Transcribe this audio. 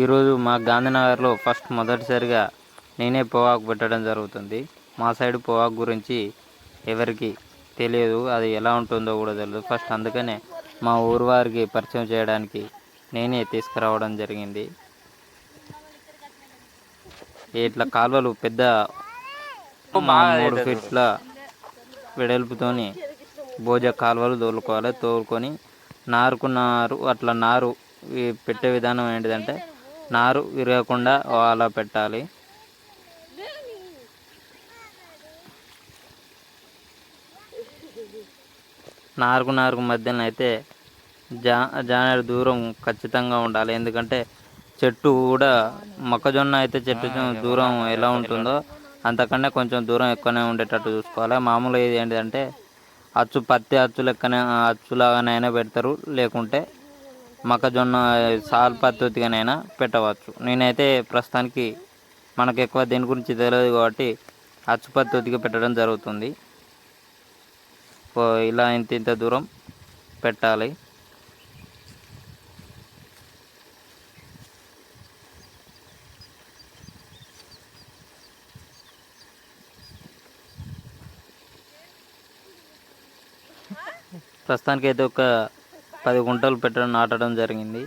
ఈరోజు మా గాంధీనగర్లో ఫస్ట్ మొదటిసారిగా నేనే పొగాకు పెట్టడం జరుగుతుంది. మా సైడ్ పొగాకు గురించి ఎవరికి తెలియదు అది ఎలా ఉంటుందో కూడా తెలియదు ఫస్ట్ అందుకనే మా ఊరు వారికి పరిచయం చేయడానికి నేనే తీసుకురావడం జరిగింది. ఇట్లా కాలువలు పెద్ద మూడు ఫీట్ల వెడల్పుతోని భోజ కాలువలు తోలుకోవాలి. తోలుకొని నారుకు నారు అట్లా నారు పెట్టే విధానం ఏంటిదంటే నారు విరగకుండా అలా పెట్టాలి. నారుకు నారుకు మధ్యన అయితే జా జానేడు దూరం ఖచ్చితంగా ఉండాలి. ఎందుకంటే చెట్టు కూడా మొక్కజొన్న అయితే చెట్టు దూరం ఎలా ఉంటుందో అంతకన్నా కొంచెం దూరం ఎక్కువనే ఉండేటట్టు చూసుకోవాలి. మామూలుగా ఇది ఏంటంటే అచ్చు పత్తి అచ్చు లెక్కనే అచ్చులాగానైనా పెడతారు. లేకుంటే మొక్కజొన్న సాల్ పద్ధతిగానైనా పెట్టవచ్చు. నేనైతే ప్రస్తుతానికి మనకు ఎక్కువ దీని గురించి తెలియదు కాబట్టి అచ్చు పద్ధతిగా పెట్టడం జరుగుతుంది. ఇలా ఇంత ఇంత దూరం పెట్టాలి. ప్రస్తుతానికి అయితే ఒక పది గుంటలు పెట్టడం నాటడం జరిగింది.